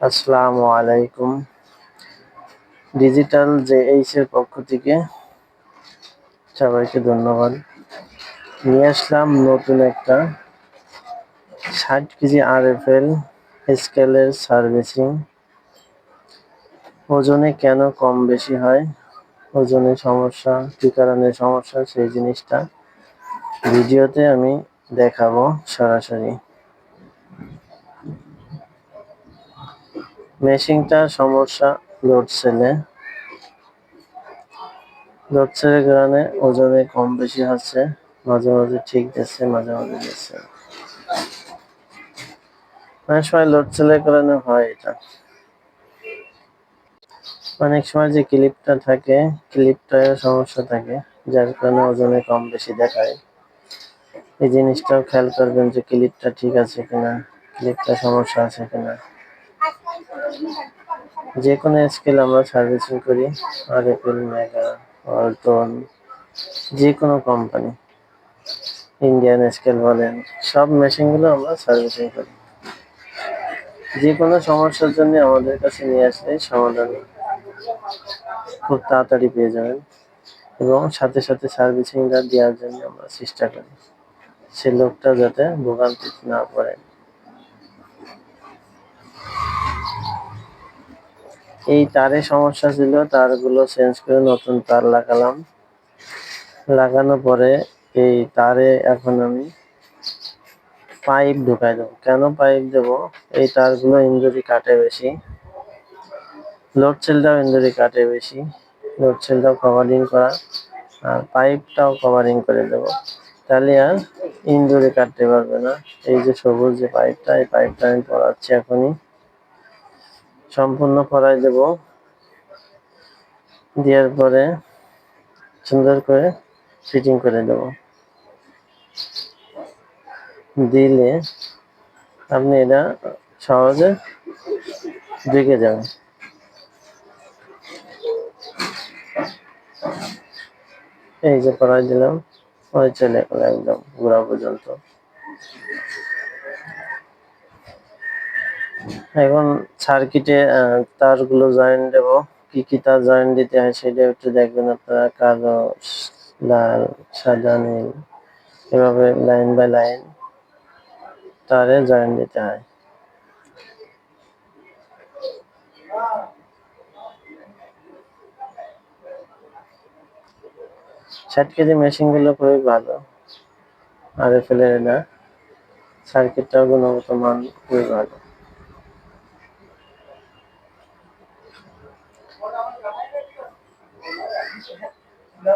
আসসালামু আলাইকুম। Digital J H এর পক্ষ থেকে সবাইকে ধন্যবাদ। নিয়ে আসলাম নতুন একটা ষাট কেজি আর এফ এল স্কেলের সার্ভিসিং ওজনে কেন কম বেশি হয়? ওজনের সমস্যা, কী কারণে সমস্যা? সেই জিনিসটা ভিডিওতে আমি দেখাবো সরাসরি। মেশিনটার সমস্যা লোড সেলে লোড সেলের কারণে ওজনে কম বেশি হচ্ছে, মাঝে মাঝে ঠিক দিচ্ছে মাঝে মাঝে দিচ্ছে অনেক সময় লোড সেলের কারণে হয় এটা। অনেক সময় যে ক্লিপটা থাকে, ক্লিপটায় সমস্যা থাকে, যার কারণে ওজনে কম বেশি দেখায়। এই জিনিসটাও খেয়াল করবেন যে ক্লিপটা ঠিক আছে কিনা, ক্লিপটা সমস্যা আছে কিনা। যে কোনো স্কেল আমরা সার্ভিসিং করি আর এপেল মেগা ওয়ালটন যে কোনো কোম্পানি ইন্ডিয়ান স্কেল বলেন, সব মেশিনগুলো আমরা সার্ভিসিং করি। যে কোনো সমস্যার জন্য আমাদের কাছে নিয়ে আসলে সমাধান খুব তাড়াতাড়ি পেয়ে যাবেন এবং সাথে সাথে সার্ভিসিংটা দেওয়ার জন্য আমরা চেষ্টা করি। সে লোকটা যাতে ভোগান্তিতে না পড়ে। এই তারে সমস্যা ছিল, তারগুলো চেঞ্জ করে নতুন তার লাগালাম। লাগানোর পরে এই তারে এখন আমি পাইপ ঢুকাই দেবো। কেন পাইপ দেব? এই তারগুলো ইঞ্জুরি কাটে বেশি। লোড সেলটাও ইঞ্জুরি কাটে বেশি। লোড সেলটাও কভারিং করা। আর পাইপটাও কভারিং করে দেব। তাহলে আর ইঞ্জুরি কাটতে পারবে না। এই যে সবুজ যে পাইপটা, এই পাইপটা আমি পড়াচ্ছি এখনই। সম্পূর্ণ পরাই দেব। দেওয়ার পরে সুন্দর করে ফিটিং করে দেব। দিলে আপনি এটা সহজে ঢেকে যাবে। এই যে পরাই দিলাম, ওই চলে গেল একদম গোড়া পর্যন্ত। এখন সার্কিটে তারগুলো জয়েন দেব। কি কি তার জয়েন দিতে হয় সেটা একটু দেখবেন আপনারা। কালো, লাল, সাদা, নীল, এভাবে লাইন বাই লাইন তারে জয়েন দিতে হয়। ষাট কেজি মেশিনগুলো খুবই ভালো। আর এফ এল এর সার্কিটটাও গুণগত মান খুবই ভালো। না